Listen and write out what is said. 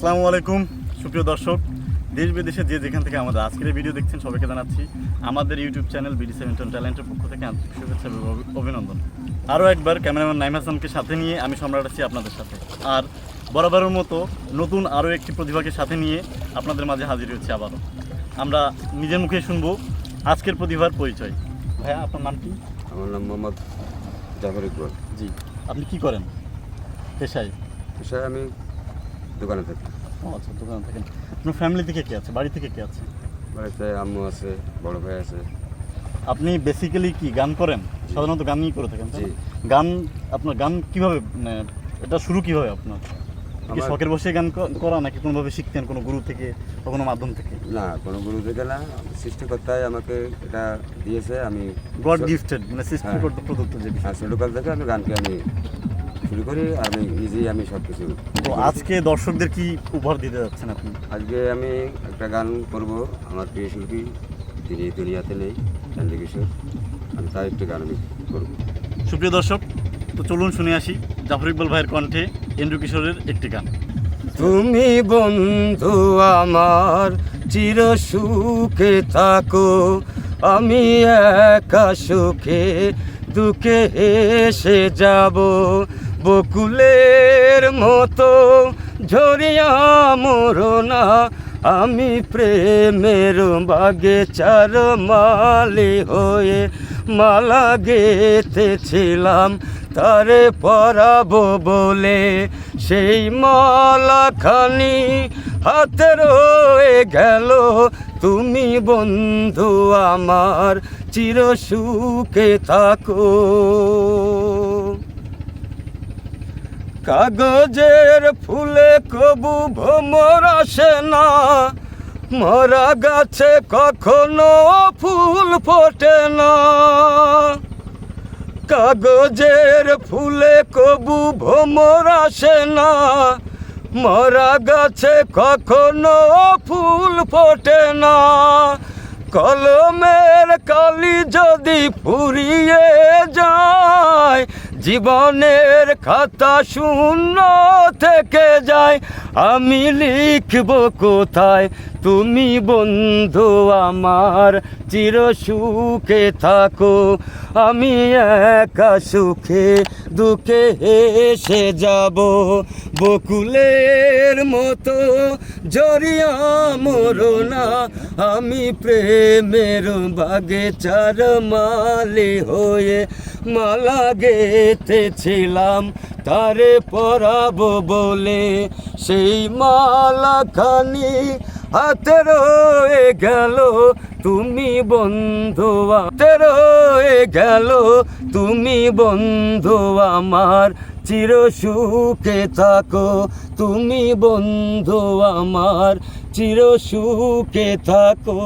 আসসালামু আলাইকুম সুপ্রিয় দর্শক। দেশ বিদেশে যে যেখান থেকে আমাদের আজকের এই ভিডিও দেখছেন সবাইকে জানাচ্ছি আমাদের ইউটিউব চ্যানেল বিডি সেভেন্টন ট্যালেন্টের পক্ষ থেকে আন্তরিক শুভেচ্ছা অভিনন্দন। আরও একবার ক্যামেরাম্যান নাইম হাসানকে সাথে নিয়ে আমি সম্রাট আছি আপনাদের সাথে। আর বরাবরের মতো নতুন আরও একটি প্রতিভাকে সাথে নিয়ে আপনাদের মাঝে হাজির হচ্ছে আবারও। আমরা নিজের মুখে শুনব আজকের প্রতিভার পরিচয়। ভাইয়া আপনার নাম কি? আমার নাম মোহাম্মদ জাফর ইকবাল। জি। আপনি কি করেন? পেশায়? পেশায় আমি দোকানে থাকি। ও আচ্ছা দোকানে থাকেন। আপনার ফ্যামিলি থেকে কে আছে? বাড়ি থেকে কে আছে? বাড়িতে আম্মু আছে বড় ভাই আছে। আপনি বেসিক্যালি কি গান করেন? সাধারণত গানই করে থাকেন জি। গান আপনার গান কীভাবে মানে এটা শুরু কীভাবে আপনার? কি শখের বসে গান করা নাকি কোনোভাবে শিখতেন কোনো গুরু থেকে বা কোনো মাধ্যম থেকে? না কোনো গুরু থেকে না। সৃষ্টিকর্তাই আমাকে এটা দিয়েছে আমি গড গিফটেড মানে সৃষ্টি হ্যাঁ। করতে প্রদত্ত যে বিষয় হ্যাঁ ছোটোকাল থেকে আমি গানকে আমি শুরু করি আমি নিজেই আমি সব কিছু তো আজকে দর্শকদের কি উপহার দিতে যাচ্ছেন আপনি? আজকে আমি একটা গান করব আমার প্রিয় শিল্পী তিনি দুনিয়াতে নেই চান্দি কিশোর। আমি তার একটি গান আমি করব। সুপ্রিয় দর্শক তো চলুন শুনে আসি জাফর ইকবাল ভাইয়ের কণ্ঠে এন্ড্রু কিশোরের একটি গান। তুমি বন্ধু আমার চির সুখে থাকো আমি একা সুখে দুঃখে এসে যাব। বকুলের মতো ঝরিয়া মরনা, আমি প্রেমের বাগে চার মালি হয়ে মালা গেতেছিলাম তারে পরাবো বলে সেই মালাখানি হাতে রয়ে গেল। তুমি বন্ধু আমার, চির সুখে থাকো। কাগজের ফুলে কবু ভ্রমর আসে না। মরা গাছে কখনো ফুল ফোটে না। কাগজের ফুলে কবু ভ্রমর আসে না। মরা গাছে কখনো ফুল ফোটে না। কলমের কালি যদি ফুরিয়ে যায় জীবনের খাতা শূন্য থেকে যায়। আমি লিখব কোথায়? তুমি বন্ধু আমার, চির সুখে থাকো। আমি একা সুখে, দুঃখে এসে যাব। বকুলের মতো জড়িয়া মরনা আমি প্রেমের বাগে চার মালি হয়ে মালা গেতেছিলাম তারে পরাবো বলে। সেই মালা খানি হাতে রয়ে গেল, তুমি বন্ধু হাতে রয়ে গেল, তুমি বন্ধু আমার। চির সুখে থাকো, তুমি বন্ধু আমার। চির সুখে থাকো।